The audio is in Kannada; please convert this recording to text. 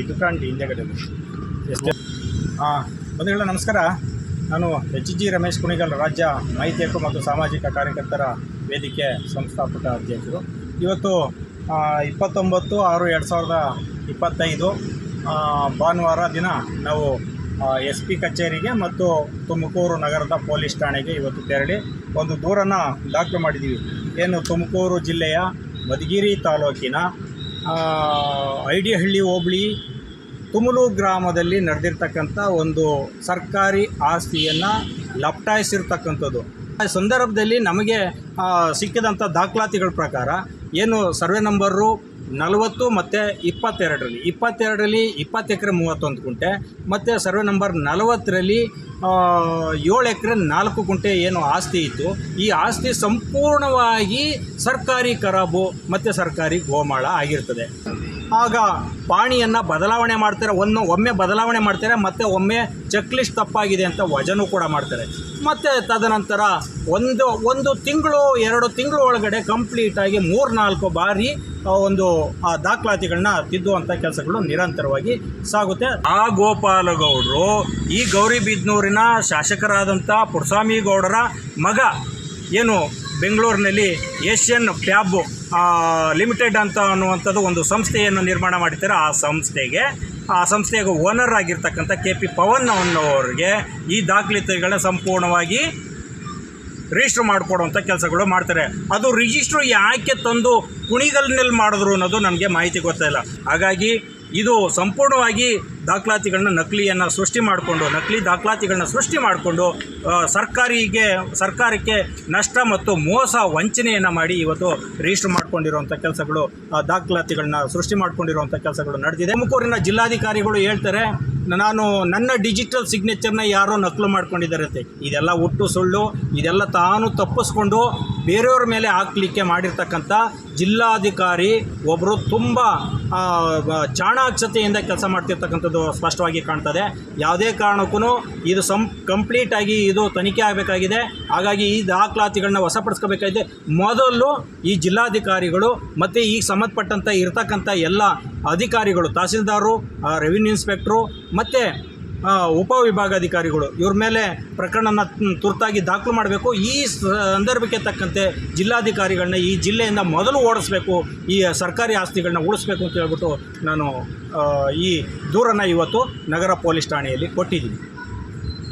ಇದು ಕಾಣಲಿ ಹಿಂದೆಗಡೆ ಎಷ್ಟೇ? ಹಾಂ ಬಂಧುಗಳ ನಮಸ್ಕಾರ. ನಾನು ಎಚ್ ಜಿ ರಮೇಶ್ ಕುಣಿಗಲ್ ರಾಜ್ಯ ಮಾಹಿತಿ ಹಕ್ಕು ಮತ್ತು ಸಾಮಾಜಿಕ ಕಾರ್ಯಕರ್ತರ ವೇದಿಕೆ ಸಂಸ್ಥಾಪಕ ಅಧ್ಯಕ್ಷರು. ಇವತ್ತು ಇಪ್ಪತ್ತೊಂಬತ್ತು ಆರು ಎರಡು ಸಾವಿರದ ಇಪ್ಪತ್ತೈದು ಭಾನುವಾರ ದಿನ ನಾವು ಎಸ್ ಪಿ ಕಚೇರಿಗೆ ಮತ್ತು ತುಮಕೂರು ನಗರದ ಪೊಲೀಸ್ ಠಾಣೆಗೆ ಇವತ್ತು ತೆರಳಿ ಒಂದು ದೂರನ್ನು ದಾಖಲು ಮಾಡಿದ್ದೀವಿ ಏನು ತುಮಕೂರು ಜಿಲ್ಲೆಯ ಮಧುಗಿರಿ ತಾಲೂಕಿನ ಆ, ಐಡಿಹಳ್ಳಿ ಹೋಬಳಿ ತುಮಲು ಗ್ರಾಮದಲ್ಲಿ ನಡೆದಿರ್ತಕ್ಕಂಥ ಒಂದು ಸರ್ಕಾರಿ ಆಸ್ತಿಯನ್ನು ಲಪ್ಟಾಯಿಸಿರ್ತಕ್ಕಂಥದ್ದು. ಆ ಸಂದರ್ಭದಲ್ಲಿ ನಮಗೆ ಸಿಕ್ಕಿದಂಥ ದಾಖಲಾತಿಗಳ ಪ್ರಕಾರ ಏನು ಸರ್ವೆ ನಂಬರು ನಲವತ್ತು ಮತ್ತು ಇಪ್ಪತ್ತೆರಡರಲ್ಲಿ. ಇಪ್ಪತ್ತೆರಡರಲ್ಲಿ ಇಪ್ಪತ್ತು ಎಕರೆ ಮೂವತ್ತೊಂದು ಗುಂಟೆ ಮತ್ತು ಸರ್ವೆ ನಂಬರ್ ನಲವತ್ತರಲ್ಲಿ ಏಳು ಎಕರೆ ನಾಲ್ಕು ಗುಂಟೆ ಏನು ಆಸ್ತಿ ಇತ್ತು. ಈ ಆಸ್ತಿ ಸಂಪೂರ್ಣವಾಗಿ ಸರ್ಕಾರಿ ಕರಾಬು ಮತ್ತು ಸರ್ಕಾರಿ ಗೋಮಾಳ ಆಗಿರ್ತದೆ. ಆಗ ಪಾಣಿಯನ್ನು ಬದಲಾವಣೆ ಮಾಡ್ತಾರೆ, ಒಂದು ಒಮ್ಮೆ ಬದಲಾವಣೆ ಮಾಡ್ತಾರೆ, ಮತ್ತು ಒಮ್ಮೆ ಚೆಕ್ ಲಿಸ್ಟ್ ತಪ್ಪಾಗಿದೆ ಅಂತ ವಜನೂ ಕೂಡ ಮಾಡ್ತಾರೆ. ಮತ್ತು ತದನಂತರ ಒಂದು ಒಂದು ತಿಂಗಳು, ಎರಡು ತಿಂಗಳು ಒಳಗಡೆ ಕಂಪ್ಲೀಟಾಗಿ ಮೂರು ನಾಲ್ಕು ಬಾರಿ ಒಂದು, ಆ ದಾಖಲಾತಿಗಳನ್ನ ತಿದ್ದುವಂಥ ಕೆಲಸಗಳು ನಿರಂತರವಾಗಿ ಸಾಗುತ್ತೆ. ಆ ಗೋಪಾಲಗೌಡರು ಈ ಗೌರಿಬಿದ್ನೂರಿನ ಶಾಸಕರಾದಂಥ ಪುರಸ್ವಾಮಿ ಗೌಡರ ಮಗ, ಏನು ಬೆಂಗಳೂರಿನಲ್ಲಿ ಏಷ್ಯನ್ ಪ್ಯಾಬ್ ಲಿಮಿಟೆಡ್ ಅಂತ ಅನ್ನುವಂಥದ್ದು ಒಂದು ಸಂಸ್ಥೆಯನ್ನು ನಿರ್ಮಾಣ ಮಾಡಿದ್ದಾರೆ ಆ ಸಂಸ್ಥೆಗೆ ಆ ಸಂಸ್ಥೆಗೆ ಓನರ್ ಆಗಿರ್ತಕ್ಕಂಥ ಕೆ ಪಿ ಪವನ್ ಅನ್ನೋರಿಗೆ ಈ ದಾಖಲಾತಿಗಳನ್ನ ಸಂಪೂರ್ಣವಾಗಿ ರಿಜಿಸ್ಟ್ರ್ ಮಾಡಿಕೊಡುವಂಥ ಕೆಲಸಗಳು ಮಾಡ್ತಾರೆ. ಅದು ರಿಜಿಸ್ಟ್ರ್ ಯಾಕೆ ತಂದು ಕುಣಿಗಲ್ನಲ್ಲಿ ಮಾಡಿದ್ರು ಅನ್ನೋದು ನಮಗೆ ಮಾಹಿತಿ ಗೊತ್ತಿಲ್ಲ ಹಾಗಾಗಿ ಇದು ಸಂಪೂರ್ಣವಾಗಿ ದಾಖಲಾತಿಗಳನ್ನ ನಕಲಿಯನ್ನು ಸೃಷ್ಟಿ ಮಾಡಿಕೊಂಡು, ನಕಲಿ ದಾಖಲಾತಿಗಳನ್ನ ಸೃಷ್ಟಿ ಮಾಡಿಕೊಂಡು ಸರ್ಕಾರಿಗೆ, ಸರ್ಕಾರಕ್ಕೆ ನಷ್ಟ ಮತ್ತು ಮೋಸ ವಂಚನೆಯನ್ನು ಮಾಡಿ ಇವತ್ತು ರಿಜಿಸ್ಟರ್ ಮಾಡ್ಕೊಂಡಿರುವಂಥ ಕೆಲಸಗಳು ದಾಖಲಾತಿಗಳನ್ನ ಸೃಷ್ಟಿ ಮಾಡಿಕೊಂಡಿರುವಂಥ ಕೆಲಸಗಳು ನಡೆದಿದೆ. ತುಮಕೂರಿನ ಜಿಲ್ಲಾಧಿಕಾರಿಗಳು ಹೇಳ್ತಾರೆ ನಾನು ನನ್ನ ಡಿಜಿಟಲ್ ಸಿಗ್ನೇಚರ್ನ ಯಾರೋ ನಕಲು ಮಾಡ್ಕೊಂಡಿದ್ದಾರೆ ಅಂತೆ ಇದೆಲ್ಲ ಒಟ್ಟು ಸುಳ್ಳು, ಇದೆಲ್ಲ ತಾನು ತಪ್ಪಿಸ್ಕೊಂಡು ಬೇರೆಯವ್ರ ಮೇಲೆ ಹಾಕ್ಲಿಕ್ಕೆ ಮಾಡಿರ್ತಕ್ಕಂಥ ಜಿಲ್ಲಾಧಿಕಾರಿ ಒಬ್ಬರು ತುಂಬ ಚಾಣಾಕ್ಷತೆಯಿಂದ ಕೆಲಸ ಮಾಡ್ತಿರ್ತಕ್ಕಂಥದ್ದು ಸ್ಪಷ್ಟವಾಗಿ ಕಾಣ್ತದೆ. ಯಾವುದೇ ಕಾರಣಕ್ಕೂ ಇದು ಸಂ, ಕಂಪ್ಲೀಟಾಗಿ ಇದು ತನಿಖೆ ಆಗಬೇಕಾಗಿದೆ. ಹಾಗಾಗಿ ಈ ದಾಖಲಾತಿಗಳನ್ನ ವಶಪಡಿಸ್ಕೋಬೇಕಾಗಿದೆ. ಮೊದಲು ಈ ಜಿಲ್ಲಾಧಿಕಾರಿಗಳು ಮತ್ತು ಈ ಸಂಬಂಧಪಟ್ಟಂಥ ಇರ್ತಕ್ಕಂಥ ಎಲ್ಲ ಅಧಿಕಾರಿಗಳು ತಹಸೀಲ್ದಾರರು ರೆವಿನ್ಯೂ ಇನ್ಸ್ಪೆಕ್ಟ್ರು ಮತ್ತು ಉಪವಿಭಾಗಾಧಿಕಾರಿಗಳು ಇವ್ರ ಮೇಲೆ ಪ್ರಕರಣನ ತುರ್ತಾಗಿ ದಾಖಲು ಮಾಡಬೇಕು. ಈ ಸಂದರ್ಭಕ್ಕೆ ತಕ್ಕಂತೆ ಜಿಲ್ಲಾಧಿಕಾರಿಗಳನ್ನ ಈ ಜಿಲ್ಲೆಯಿಂದ ಮೊದಲು ಓಡಿಸ್ಬೇಕು, ಈ ಸರ್ಕಾರಿ ಆಸ್ತಿಗಳನ್ನ ಉಳಿಸ್ಬೇಕು ಅಂತ ಹೇಳ್ಬಿಟ್ಟು ನಾನು ಈ ದೂರನ್ನು ಇವತ್ತು ನಗರ ಪೊಲೀಸ್ ಠಾಣೆಯಲ್ಲಿ ಕೊಟ್ಟಿದ್ದೀನಿ.